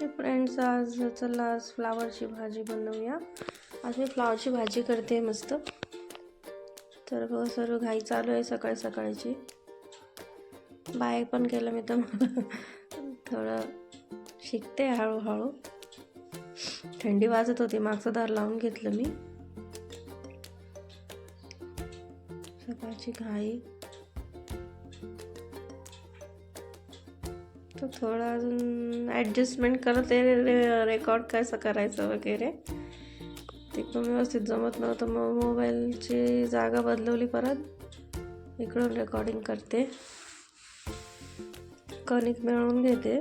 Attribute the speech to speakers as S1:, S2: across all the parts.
S1: ते फ्रेंड्स आज चला आज फ्लावरची भाजी बनवूया. आज मी फ्लावरची भाजी करते मस्त. तर बघा सर्व घाई चालू आहे सकाळी सकाळची. बाय पण केलं मी तर मला. थोडं शिकते हळूहळू. थंडी वाजत होती मागचं दार लावून घेतलं मी. सकाळची घाई. तर थोडं अजून ॲडजस्टमेंट करत आहे रेकॉर्ड कसं करायचं वगैरे. ते पण व्यवस्थित जमत नव्हतं. मग मोबाईलची जागा बदलवली परत. इकडून रेकॉर्डिंग करते. कणिक मिळवून घेते.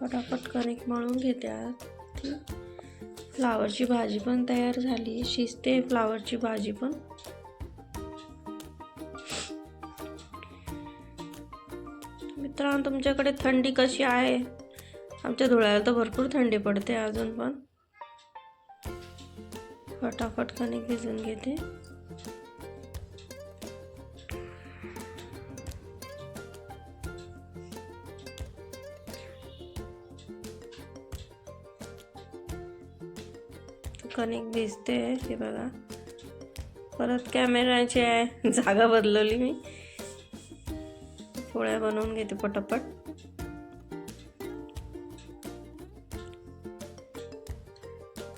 S1: फटाफट कणिक मळून घेते आज फ्लावरची भाजी पण तयार झाली. शिजते फ्लावरची भाजी पण. मित्रांनो तुमच्याकडे थंडी कशी आहे? आमच्या धुळ्याला तर भरपूर थंडी पडते अजून पण. फटाफट कणिक भिजून घेते. कणिक भिजते हे बघा. परत कॅमेराची आहे जागा बदलवली मी. पोळ्या बनवून घेते पटापट.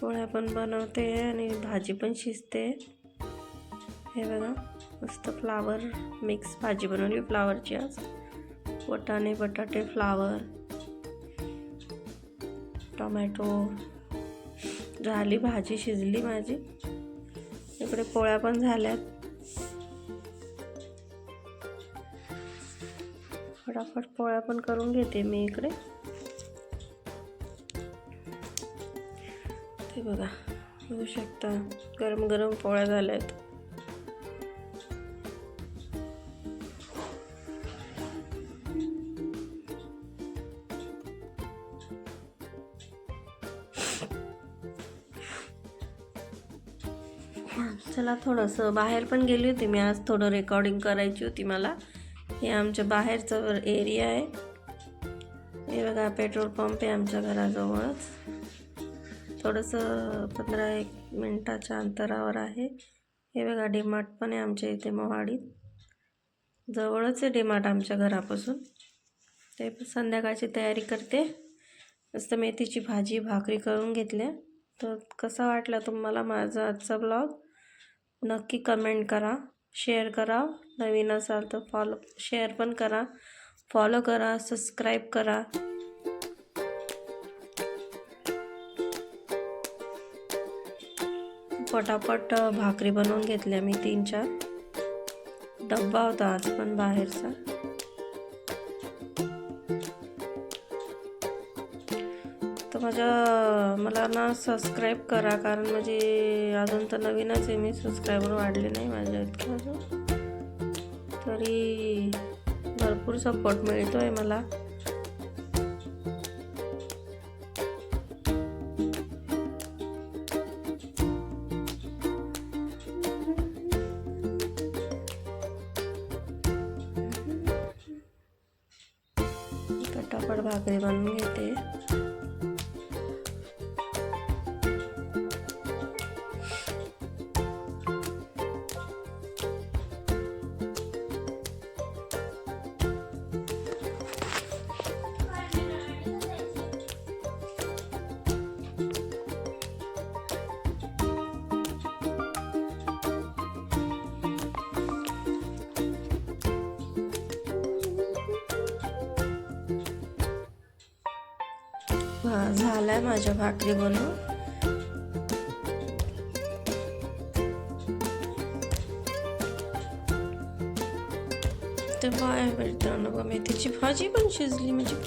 S1: पोळ्या पण बनवते आणि भाजी पण शिजते. हे बघा मस्त फ्लावर मिक्स भाजी बनवली फ्लावरची आज. वटाणे बटाटे फ्लावर टोमॅटो झाली भाजी शिजली माझी इकडे पोळ्या पण झाल्यात. फटाफट पोळ्या पण करून घेते मी इकडे. ते बघा बघू शकता गरम गरम पोळ्या झाल्या आहेत चला थोडंसं बाहेर पण गेली होती. मी आज थोडं रेकॉर्डिंग करायची होती मला. हे आमच्या बाहेरचं एरिया आहे. हे बघा पेट्रोल पंप आहे आमच्या घराजवळच. थोडंसं पंधरा एक मिनटाच्या अंतरावर आहे. हे बघा डीमार्ट पण आहे आमच्या इथे मोहाडीत. जवळच आहे डीमार्ट आमच्या घरापासून. ते पण संध्याकाळची तयारी करते. मस्त मेथीची भाजी भाकरी करून घेतल्या. तर कसा वाटला तुम्हाला माझा आजचा ब्लॉग नक्की कमेंट करा. शेअर करा. नवीन असाल तर फॉलो शेअर पण करा. फॉलो करा. सबस्क्राईब करा. पटापट भाकरी बनवून घेतल्या मी तीन चार डब्बा होता आज पण बाहेरचा. माझ्या मला ना सबस्क्राईब करा कारण म्हणजे अजून तर नवीनच आहे मी सबस्क्रायबर वाढले नाही माझ्या इतकं अजून. तरी भरपूर सपोर्ट मिळतो आहे मला. पटापट भाकरी बनवून घेते. हा झालाय माझ्या भाकरी बनवून. तर बाय मित्रांनो मेथीची भाजी पण शिजली म्हणजे